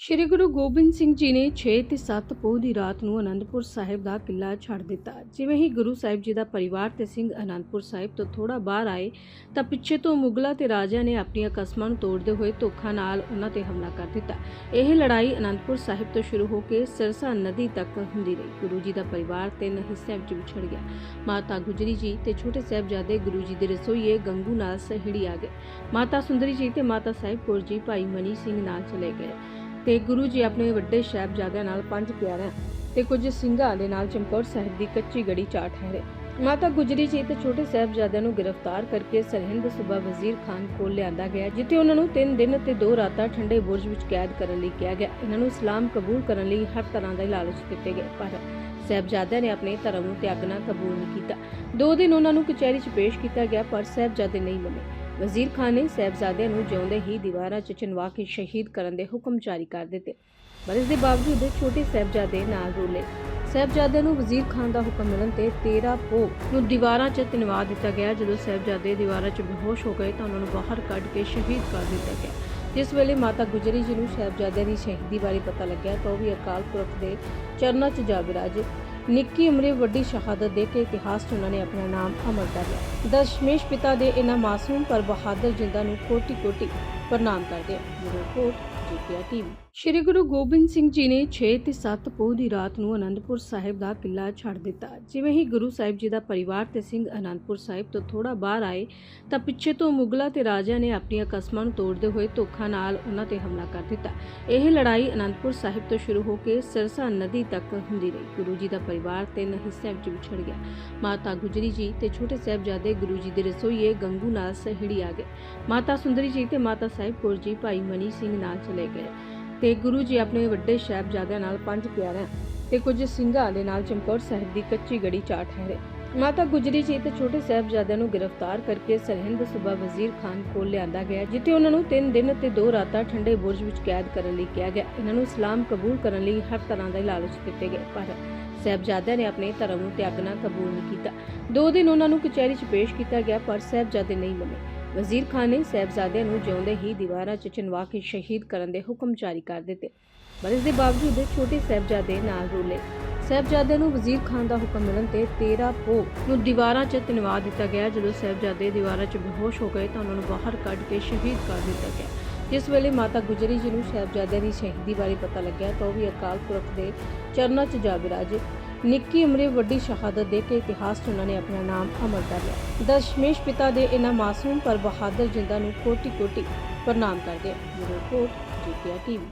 ਸ਼੍ਰੀ ਗੁਰੂ ਗੋਬਿੰਦ ਸਿੰਘ ਜੀ ਨੇ 6 ਤੇ 7 ਪੋਹ ਦੀ ਰਾਤ ਨੂੰ ਅਨੰਦਪੁਰ ਸਾਹਿਬ ਦਾ ਕਿਲਾ ਛੱਡ ਦਿੱਤਾ। ਜਿਵੇਂ ਹੀ ਗੁਰੂ ਸਾਹਿਬ ਜੀ ਦਾ ਪਰਿਵਾਰ ਤੇ ਸਿੰਘ ਅਨੰਦਪੁਰ ਸਾਹਿਬ ਤੋਂ ਥੋੜਾ ਬਾਹਰ ਆਏ, ਤਾਂ ਪਿੱਛੇ ਤੋਂ ਮੁਗਲਾਂ ਤੇ ਰਾਜਿਆਂ ਨੇ ਆਪਣੀਆਂ ਕਸਮਾਂ ਨੂੰ ਤੋੜਦੇ ਹੋਏ ਧੋਖਾ ਨਾਲ ਉਹਨਾਂ ਤੇ ਹਮਲਾ ਕਰ ਦਿੱਤਾ। ਇਹ ਲੜਾਈ ਅਨੰਦਪੁਰ ਸਾਹਿਬ ਤੋਂ ਸ਼ੁਰੂ ਹੋ ਕੇ ਸਿਰਸਾ ਨਦੀ ਤੱਕ ਹੁੰਦੀ ਰਹੀ। ਗੁਰੂ ਜੀ ਦਾ ਪਰਿਵਾਰ ਤਿੰਨ ਹਿੱਸਿਆਂ ਵਿੱਚ ਵਿਛੜ ਗਿਆ। ਮਾਤਾ ਗੁਜਰੀ ਜੀ ਤੇ ਛੋਟੇ ਸਾਹਿਬਜ਼ਾਦੇ ਗੁਰੂ ਜੀ ਦੇ ਰਸੋਈਏ ਗੰਗੂ ਨਾਲ ਸਹਿੜੀ ਆ ਗਏ। ਮਾਤਾ ਸੁੰਦਰੀ ਜੀ ਤੇ ਮਾਤਾ ਸਾਹਿਬ ਕੌਰ ਜੀ ਭਾਈ ਮਨੀ ਸਿੰਘ ਨਾਲ ਚਲੇ ਗਏ। ਤੇ ਗੁਰੂ ਜੀ ਆਪਣੇ ਵੱਡੇ ਸਾਹਿਬਜ਼ਾਦਿਆਂ ਨਾਲ ਪੰਜ ਪਿਆਰਿਆਂ ਤੇ ਕੁਝ ਸਿੰਘਾਂ ਦੇ ਨਾਲ ਚਮਕੌਰ ਸਾਹਿਬ ਦੀ ਕੱਚੀ ਗੜੀ ਚਾ ਠਹਿਰੇ। ਮਾਤਾ ਗੁਜਰੀ ਜੀ ਤੇ ਛੋਟੇ ਸਾਹਿਬਜ਼ਾਦਿਆਂ ਨੂੰ ਗ੍ਰਿਫਤਾਰ ਕਰਕੇ ਸਰਹਿੰਦ ਸੂਬਾ ਵਜ਼ੀਰ ਖਾਨ ਕੋਲ ਲਿਆਂਦਾ ਗਿਆ, ਜਿੱਥੇ ਉਹਨਾਂ ਨੂੰ 3 ਦਿਨ ਤੇ 2 ਰਾਤਾਂ ਠੰਡੇ ਬੁਰਜ ਵਿੱਚ ਕੈਦ ਕਰਨ ਲਈ ਕਿਹਾ ਗਿਆ। ਇਹਨਾਂ ਨੂੰ ਇਸਲਾਮ ਕਬੂਲ ਕਰਨ ਲਈ ਹਰ ਤਰ੍ਹਾਂ ਦਾ ਲਾਲਚ ਦਿੱਤੇ ਗਏ, ਪਰ ਸਾਹਿਬਜ਼ਾਦਿਆਂ ਨੇ ਆਪਣੇ ਧਰਮ ਨੂੰ ਤਿਆਗਣਾ ਕਬੂਲ ਨਹੀਂ ਕੀਤਾ। ਦੋ ਦਿਨ ਉਹਨਾਂ ਨੂੰ ਕਚਹਿਰੀ 'ਚ ਪੇਸ਼ ਕੀਤਾ ਗਿਆ, ਪਰ ਸਾਹਿਬਜ਼ਾਦੇ ਨਹੀਂ ਮੰਨੇ। ਵਜ਼ੀਰ ਖਾਨ ਨੇ ਸਾਹਿਬਜ਼ਾਦਿਆਂ ਨੂੰ ਜਿਉਂਦੇ ਹੀ ਦੀਵਾਰਾਂ 'ਚ ਚਿਣਵਾ ਕੇ ਸ਼ਹੀਦ ਕਰਨ ਦੇ ਹੁਕਮ ਜਾਰੀ ਕਰ ਦਿੱਤੇ। ਪਰ ਇਸ ਦੇ ਬਾਵਜੂਦ ਛੋਟੇ ਸਾਹਿਬਜ਼ਾਦੇ ਨਾਲ ਰੋਲੇ। ਸਾਹਿਬਜ਼ਾਦਿਆਂ ਨੂੰ ਵਜ਼ੀਰ ਖਾਨ ਦਾ ਹੁਕਮ ਮਿਲਣ ਤੇ 13 ਪੋਹ ਨੂੰ ਦੀਵਾਰਾਂ 'ਚ ਤਿਨਵਾ ਦਿੱਤਾ ਗਿਆ। ਜਦੋਂ ਸਾਹਿਬਜ਼ਾਦੇ ਦੀਵਾਰਾਂ 'ਚ ਬੇਹੋਸ਼ ਹੋ ਗਏ ਤਾਂ ਉਹਨਾਂ ਨੂੰ ਬਾਹਰ ਕੱਢ ਕੇ ਸ਼ਹੀਦ ਕਰ ਦਿੱਤਾ ਗਿਆ। ਜਿਸ ਵੇਲੇ ਮਾਤਾ ਗੁਜਰੀ ਜੀ ਨੂੰ ਸਾਹਿਬਜ਼ਾਦਿਆਂ ਦੀ ਸ਼ਹੀਦੀ ਬਾਰੇ ਪਤਾ ਲੱਗਿਆ ਤਾਂ ਉਹ ਵੀ ਅਕਾਲ ਪੁਰਖ ਦੇ ਚਰਨਾਂ 'ਚ ਜਾ ਵਿਰਾਜੇ। ਨਿੱਕੀ ਉਮਰੇ ਵੱਡੀ ਸ਼ਹਾਦਤ ਦੇ ਕੇ ਇਤਿਹਾਸ 'ਚ ਉਹਨਾਂ ਨੇ ਆਪਣਾ ਨਾਮ ਅਮਰ ਕਰ ਲਿਆ। ਦਸ਼ਮੇਸ਼ ਪਿਤਾ ਦੇ ਇਹਨਾਂ ਮਾਸੂਮ ਪਰ ਬਹਾਦਰ ਜਿੰਦਾ ਨੂੰ ਕੋਟੀ ਕੋਟੀ ਪ੍ਰਣਾਮ ਕਰਦੇ ਹਾਂ। ਰਿਪੋਰਟ ਜੀਪੀਆ ਟੀਵੀ ਸ਼੍ਰੀ ਗੁਰੂ ਗੋਬਿੰਦ ਸਿੰਘ ਜੀ ਨੇ 6 ਤੇ 7 ਪੋਹ ਦੀ ਰਾਤ ਨੂੰ ਅਨੰਦਪੁਰ ਸਾਹਿਬ ਦਾ ਕਿਲਾ ਛੱਡ ਦਿੱਤਾ। ਜਿਵੇਂ ਹੀ ਗੁਰੂ ਸਾਹਿਬ ਜੀ ਦਾ ਪਰਿਵਾਰ ਤੇ ਸਿੰਘ ਅਨੰਦਪੁਰ ਸਾਹਿਬ ਤੋਂ ਥੋੜਾ ਬਾਹਰ ਆਏ, ਤਾਂ ਪਿੱਛੇ ਤੋਂ ਮੁਗਲਾਂ ਤੇ ਰਾਜਿਆਂ ਨੇ ਆਪਣੀਆਂ ਕਸਮਾਂ ਨੂੰ ਤੋੜਦੇ ਹੋਏ ਧੋਖਾ ਨਾਲ ਉਹਨਾਂ ਤੇ ਹਮਲਾ ਕਰ ਦਿੱਤਾ। ਇਹ ਲੜਾਈ ਅਨੰਦਪੁਰ ਸਾਹਿਬ ਤੋਂ ਸ਼ੁਰੂ ਹੋ ਕੇ ਸਿਰਸਾ ਨਦੀ ਤੱਕ ਹੁੰਦੀ ਰਹੀ। ਗੁਰੂ ਜੀ ਦਾ ਪਰਿਵਾਰ ਤਿੰਨ ਹਿੱਸਿਆਂ ਵਿੱਚ ਵਿਛੜ ਗਿਆ। ਮਾਤਾ ਗੁਜਰੀ ਜੀ ਤੇ ਛੋਟੇ ਸਾਹਿਬਜ਼ਾਦੇ ਗੁਰੂ ਜੀ ਦੇ ਰਸੋਈਏ ਗੰਗੂ ਨਾਲ ਸਹਿੜੀ ਆ ਗਏ। ਮਾਤਾ ਸੁੰਦਰੀ ਜੀ ਤੇ ਮਾਤਾ ਸਾਹਿਬ ਕੌਰ ਜੀ, ਭਾਈ ਮਨੀ ਸਿੰਘ ਨਾਲ ਚਲੇ ਗਏ ਤੇ ਗੁਰੂ ਜੀ ਆਪਣੇ ਵੱਡੇ ਸਾਹਿਬਜ਼ਾਦਿਆਂ ਨਾਲ ਪੰਜ ਪਿਆਰਿਆਂ ਤੇ ਕੁਝ ਸਿੰਘਾਂ ਦੇ ਨਾਲ ਚਮਕੌਰ ਸਾਹਿਬ ਦੀ ਕੱਚੀ ਗੜੀ ਚਾ ਠਹਿਰੇ। ਮਾਤਾ ਗੁਜਰੀ ਜੀ ਤੇ ਛੋਟੇ ਸਾਹਿਬਜ਼ਾਦਿਆਂ ਨੂੰ ਗ੍ਰਿਫਤਾਰ ਕਰਕੇ ਸਰਹਿੰਦ ਸੂਬਾ ਵਜ਼ੀਰ ਖਾਨ ਕੋਲ ਲਿਆਂਦਾ ਗਿਆ, ਜਿੱਥੇ ਉਹਨਾਂ ਨੂੰ 3 ਦਿਨ ਤੇ 2 ਰਾਤਾਂ ਠੰਡੇ ਬੁਰਜ ਵਿੱਚ ਕੈਦ ਕਰਨ ਲਈ ਕਿਹਾ ਗਿਆ। ਇਹਨਾਂ ਨੂੰ ਇਸਲਾਮ ਕਬੂਲ ਕਰਨ ਲਈ ਹਰ ਤਰ੍ਹਾਂ ਦਾ ਲਾਲਚ ਦਿੱਤੇ ਗਏ, ਪਰ ਸਾਹਿਬਜ਼ਾਦਿਆਂ ਨੇ ਆਪਣੇ ਧਰਮ ਨੂੰ ਤਿਆਗਣਾ ਕਬੂਲ ਨਹੀਂ ਕੀਤਾ। ਦੋ ਦਿਨ ਉਹਨਾਂ ਨੂੰ ਕਚਹਿਰੀ 'ਚ ਪੇਸ਼ ਕੀਤਾ ਗਿਆ, ਪਰ ਸਾਹਿਬਜ਼ਾਦੇ ਨਹੀਂ ਮੰਨੇ। ਵਜ਼ੀਰ ਖਾਨ ਨੇ ਸਾਹਿਬਜ਼ਾਦਿਆਂ ਨੂੰ ਜਿਉਂਦੇ ਹੀ ਦੀਵਾਰਾਂ 'ਚ ਚਿਣਵਾ ਕੇ ਸ਼ਹੀਦ ਕਰਨ ਦੇ ਹੁਕਮ ਜਾਰੀ ਕਰ ਦਿੱਤੇ। ਪਰ ਇਸ ਦੇ ਬਾਵਜੂਦ ਛੋਟੇ ਸਾਹਿਬਜ਼ਾਦੇ ਨਾਲ ਰੋਲੇ। ਸਾਹਿਬਜ਼ਾਦਿਆਂ ਨੂੰ ਵਜ਼ੀਰ ਖਾਨ ਦਾ ਹੁਕਮ ਮਿਲਣ ਤੇ 13 ਪੋਹ ਨੂੰ ਦੀਵਾਰਾਂ 'ਚ ਤਿਨਵਾ ਦਿੱਤਾ ਗਿਆ। ਜਦੋਂ ਸਾਹਿਬਜ਼ਾਦੇ ਦੀਵਾਰਾਂ 'ਚ ਬੇਹੋਸ਼ ਹੋ ਗਏ ਤਾਂ ਉਹਨਾਂ ਨੂੰ ਬਾਹਰ ਕੱਢ ਕੇ ਸ਼ਹੀਦ ਕਰ ਦਿੱਤਾ ਗਿਆ। ਜਿਸ ਵੇਲੇ ਮਾਤਾ ਗੁਜਰੀ ਜੀ ਨੂੰ ਸਾਹਿਬਜ਼ਾਦਿਆਂ ਦੀ ਸ਼ਹੀਦੀ ਬਾਰੇ ਪਤਾ ਲੱਗਿਆ ਤਾਂ ਉਹ ਵੀ ਅਕਾਲ ਪੁਰਖ ਦੇ ਚਰਨਾਂ 'ਚ ਜਾ ਵਿਰਾਜੇ ਨਿੱਕੀ ਉਮਰੇ ਵੱਡੀ ਸ਼ਹਾਦਤ ਦੇ ਕੇ ਇਤਿਹਾਸ 'ਚ ਉਹਨਾਂ ਨੇ ਆਪਣਾ ਨਾਮ ਅਮਰ ਕਰ ਲਿਆ। ਦਸ਼ਮੇਸ਼ ਪਿਤਾ ਦੇ ਇਹਨਾਂ ਮਾਸੂਮ ਪਰ ਬਹਾਦਰ ਜਿੰਦਾਂ ਨੂੰ ਕੋਟੀ ਕੋਟੀ ਪ੍ਰਣਾਮ ਕਰਦੇ ਹਾਂ। ਰਿਪੋਰਟ ਜੀਪੀਆ ਟੀਵੀ।